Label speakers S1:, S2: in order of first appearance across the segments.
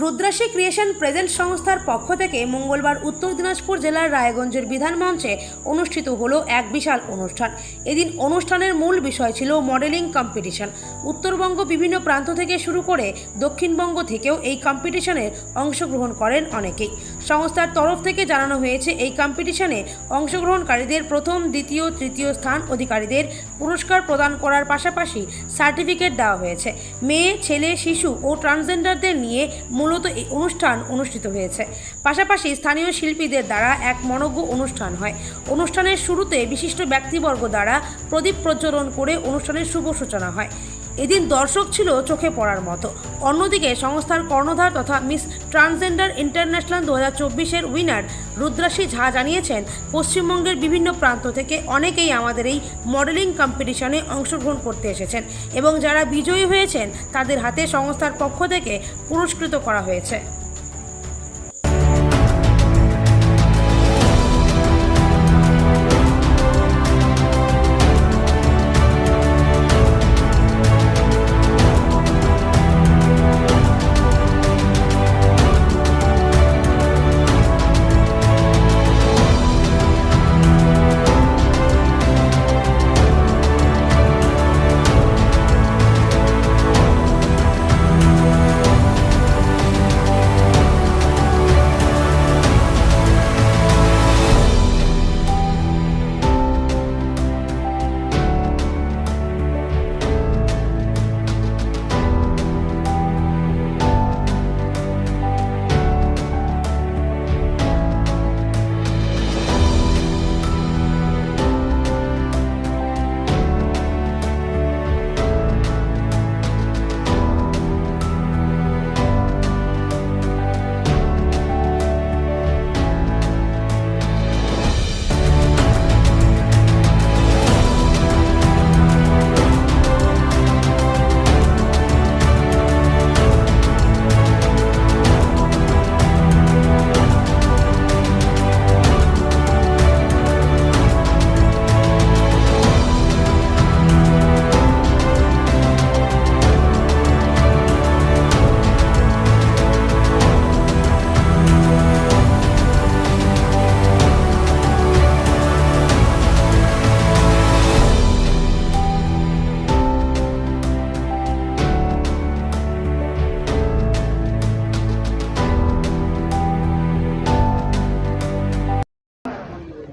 S1: রুদ্রাশী creation present সংস্থার পক্ষ থেকে মঙ্গলবার উত্তর দিনাজপুর জেলার রায়গঞ্জের বিধান মঞ্চে অনুষ্ঠিত হলো এক বিশাল অনুষ্ঠান। এদিন অনুষ্ঠানের মূল বিষয় ছিল মডেলিং কম্পিটিশন। উত্তরবঙ্গ বিভিন্ন প্রান্ত থেকে শুরু করে দক্ষিণবঙ্গ থেকেও এই কম্পিটিশনে অংশগ্রহণ করেন অনেকেই। সংস্থার তরফ থেকে জানানো হয়েছে, এই কম্পিটিশনে অংশগ্রহণকারীদের প্রথম, দ্বিতীয়, তৃতীয় স্থান অধিকারীদের পুরস্কার প্রদান করার পাশাপাশি সার্টিফিকেট দেওয়া হয়েছে। মেয়ে, ছেলে, শিশু ও ট্রান্সজেন্ডারদের নিয়ে মূলত এই অনুষ্ঠান অনুষ্ঠিত হয়েছে। পাশাপাশি স্থানীয় শিল্পীদের দ্বারা এক মনজ্ঞ অনুষ্ঠান হয়। অনুষ্ঠানের শুরুতে বিশিষ্ট ব্যক্তিবর্গ দ্বারা প্রদীপ প্রজ্বলন করে অনুষ্ঠানের শুভ সূচনা হয়। এদিন দর্শক ছিল চোখে পড়ার মতো। অন্যদিকে সংস্থার কর্ণধার তথা মিস ট্রান্সজেন্ডার ইন্টারন্যাশনাল দু হাজার চব্বিশের উইনার রুদ্রাশী ঝা জানিয়েছেন, পশ্চিমবঙ্গের বিভিন্ন প্রান্ত থেকে অনেকেই আমাদের এই মডেলিং কম্পিটিশনে অংশগ্রহণ করতে এসেছেন এবং যারা বিজয়ী হয়েছেন তাদের হাতে সংস্থার পক্ষ থেকে পুরস্কৃত করা হয়েছে।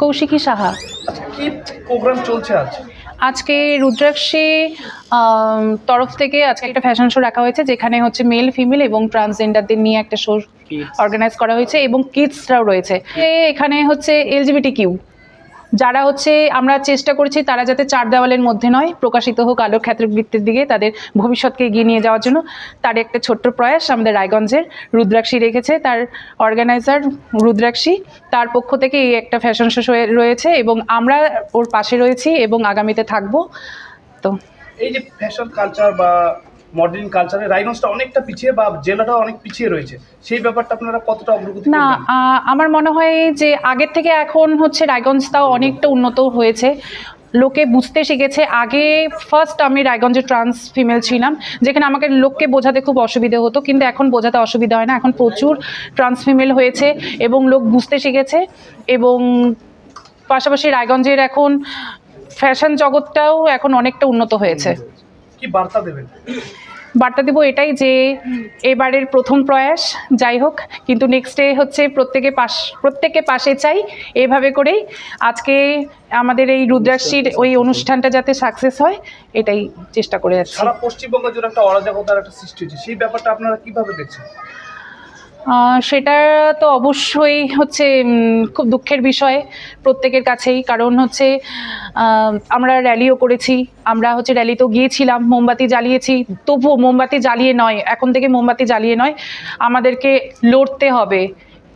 S2: কৌশিকী সাহা।
S3: আচ্ছা কি প্রোগ্রাম চলছে আজ?
S2: আজকে রুদ্রাক্ষী তরফ থেকে আজকে একটা ফ্যাশন শো রাখা হয়েছে যেখানে হচ্ছে মেল ফিমেল এবং ট্রান্সজেন্ডারদের নিয়ে একটা শো অর্গানাইজ করা হয়েছে এবং কিডসরাও রয়েছে। এখানে হচ্ছে এলজিবিটি কিউ যারা হচ্ছে আমরা চেষ্টা করেছি তারা যাতে চার দেওয়ালের মধ্যে নয়, প্রকাশিত হোক আলোর ক্ষেত্রবৃত্তির দিকে তাদের ভবিষ্যৎকে এগিয়ে নিয়ে যাওয়ার জন্য। তার একটা ছোট্ট প্রয়াস আমাদের রায়গঞ্জের রুদ্রাক্ষী রেখেছে, তার অর্গানাইজার রুদ্রাক্ষী। তার পক্ষ থেকে এই একটা ফ্যাশন শো রয়েছে এবং আমরা ওর পাশে রয়েছি এবং আগামীতে থাকব। তো
S3: এই যে ফ্যাশন কালচার বা মডার্ন কালচারে রাইনসটা অনেকটা পিছিয়ে বা জেলাটা অনেক পিছিয়ে রয়েছে। সেই ব্যাপারটা আপনারা কতটা অগ্রগতি
S2: না আমার মনে হয় যে আগের থেকে এখন হচ্ছে রায়গঞ্জ তাও অনেকটা উন্নত হয়েছে। লোকে বুঝতে শিখেছে। আগে ফার্স্ট আমি রায়গঞ্জে ট্রান্স ফিমেল ছিলাম যেখানে আমাকে লোককে বোঝাতে খুব অসুবিধে হতো কিন্তু এখন বোঝাতে অসুবিধা হয় না। এখন প্রচুর ট্রান্স ফিমেল হয়েছে এবং লোক বুঝতে শিখেছে এবং পাশাপাশি রায়গঞ্জের এখন ফ্যাশন জগৎটাও এখন অনেকটা উন্নত হয়েছে।
S3: কি বার্তা দেবেন?
S2: বার্তা দেবো এটাই যে এবারের প্রথম প্রয়াস যাই হোক কিন্তু নেক্সট ডে হচ্ছে প্রত্যেকে পাশ প্রত্যেকে পাশে চাই এভাবে করেই আজকে আমাদের এই রুদ্রাক্ষীর ওই অনুষ্ঠানটা যাতে সাকসেস হয় এটাই চেষ্টা করে যাচ্ছি
S3: সারা পশ্চিমবঙ্গ জুড়ে একটা অরাজকতার একটা সৃষ্টি হচ্ছে। সেই ব্যাপারটা আপনারা কীভাবে দেখছেন?
S2: সেটা তো অবশ্যই হচ্ছে খুব দুঃখের বিষয় প্রত্যেকের কাছেই। কারণ হচ্ছে আমরা র্যালিও করেছি। আমরা হচ্ছে র্যালিতেও গিয়েছিলাম, মোমবাতি জ্বালিয়েছি। তবুও মোমবাতি জ্বালিয়ে নয়, এখন থেকে মোমবাতি জ্বালিয়ে নয়, আমাদেরকে লড়তে হবে।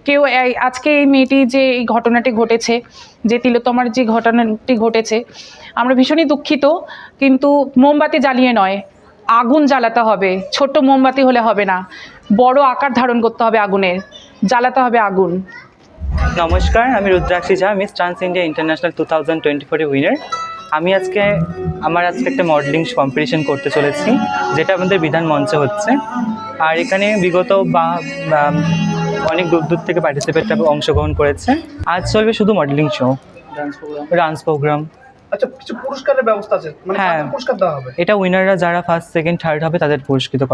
S2: কেউ আজকে এই মেয়েটি যে এই ঘটনাটি ঘটেছে, যে তিলোত্তমার যে ঘটনাটি ঘটেছে, আমরা ভীষণই দুঃখিত। কিন্তু মোমবাতি জ্বালিয়ে নয় আগুন জ্বালাতে হবে। ছোট্ট মোমবাতি হলে হবে না। বড় আকার ধারণ করতে হবে আগুনের জ্বালাতে হবে আগুন।
S4: নমস্কার, আমি Rudrakshi Jha, miss trans India international two thousand twenty ফোরের উইনার আমি আজকে, আমার আজকে একটা মডেলিং কম্পিটিশন করতে চলেছি, যেটা আমাদের বিধান মঞ্চে হচ্ছে। আর এখানে বিগত বা অনেক দূর দূর থেকে পার্টিসিপেটরা অংশগ্রহণ করেছে। আজ চলবে শুধু মডেলিং শো ডান্স প্রোগ্রাম
S3: আচ্ছা কিছু পুরস্কারের ব্যবস্থা আছে মানে
S4: হ্যাঁ।
S3: পুরস্কার দেওয়া হবে
S4: এটা উইনাররা যারা ফার্স্ট সেকেন্ড থার্ড হবে তাদের পুরস্কৃত করা